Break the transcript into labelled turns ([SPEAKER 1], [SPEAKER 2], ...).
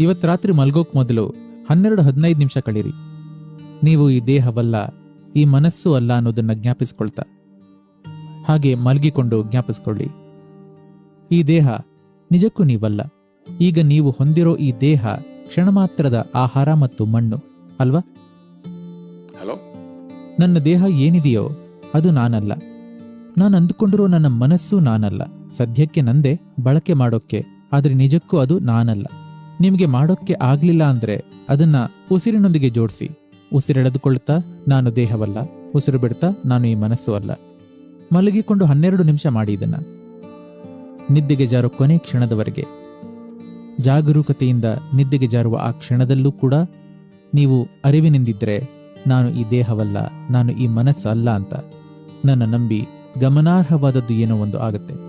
[SPEAKER 1] ಇವತ್ ರಾತ್ರಿ ಮಲ್ಗೋಕ್ ಮೊದಲು ಹನ್ನೆರಡು ಹದಿನೈದು ನಿಮಿಷ ಕಳೀರಿ. ನೀವು ಈ ದೇಹವಲ್ಲ ಈ ಮನಸ್ಸು ಅಲ್ಲ ಅನ್ನೋದನ್ನ ಜ್ಞಾಪಿಸ್ಕೊಳ್ತಾ. ಹಾಗೆ ಮಲಗಿಕೊಂಡು ಜ್ಞಾಪಿಸ್ಕೊಳ್ಳಿ. ಈ ದೇಹ ನಿಜಕ್ಕೂ ನೀವಲ್ಲ. ಈಗ ನೀವು ಹೊಂದಿರೋ ಈ ದೇಹ ಕ್ಷಣ ಮಾತ್ರದ ಆಹಾರ ಮತ್ತು ಮಣ್ಣು ಅಲ್ವಾ?
[SPEAKER 2] ಹಲೋ?
[SPEAKER 1] ನನ್ನ ದೇಹ ಏನಿದೆಯೋ ಅದು ನಾನಲ್ಲ. ನಾನು ಅಂದುಕೊಂಡಿರೋ ನನ್ನ ಮನಸ್ಸು ನಾನಲ್ಲ. ಸದ್ಯಕ್ಕೆ ನಂದೇ ಬಳಕೆ ಮಾಡೋಕ್ಕೆ ಆದರೆ ನಿಜಕ್ಕೂ ಅದು ನಾನಲ್ಲ. ನಿಮಗೆ ಮಾಡೋಕ್ಕೆ ಆಗ್ಲಿಲ್ಲ ಅಂದ್ರೆ ಅದನ್ನ ಉಸಿರಿನೊಂದಿಗೆ ಜೋಡಿಸಿ. ಉಸಿರೆಳೆದುಕೊಳ್ಳುತ್ತಾ ನಾನು ದೇಹವಲ್ಲ, ಉಸಿರು ಬಿಡ್ತಾ ನಾನು ಈ ಮನಸ್ಸು ಅಲ್ಲ. ಮಲಗಿಕೊಂಡು ಹನ್ನೆರಡು ನಿಮಿಷ ಮಾಡಿ ಇದನ್ನ. ನಿದ್ದೆಗೆ ಜಾರೋ ಕೊನೆ ಕ್ಷಣದವರೆಗೆ. ಜಾಗರೂಕತೆಯಿಂದ ನಿದ್ದೆಗೆ ಜಾರುವ ಆ ಕ್ಷಣದಲ್ಲೂ ಕೂಡ ನೀವು ಅರಿವಿನಿಂದಿದ್ರೆ ನಾನು ಈ ದೇಹವಲ್ಲ, ನಾನು ಈ ಮನಸ್ಸು ಅಲ್ಲ ಅಂತ. ನನ್ನ ನಂಬಿ ಗಮನಾರ್ಹವಾದದ್ದು ಏನೋ ಒಂದು ಆಗುತ್ತೆ.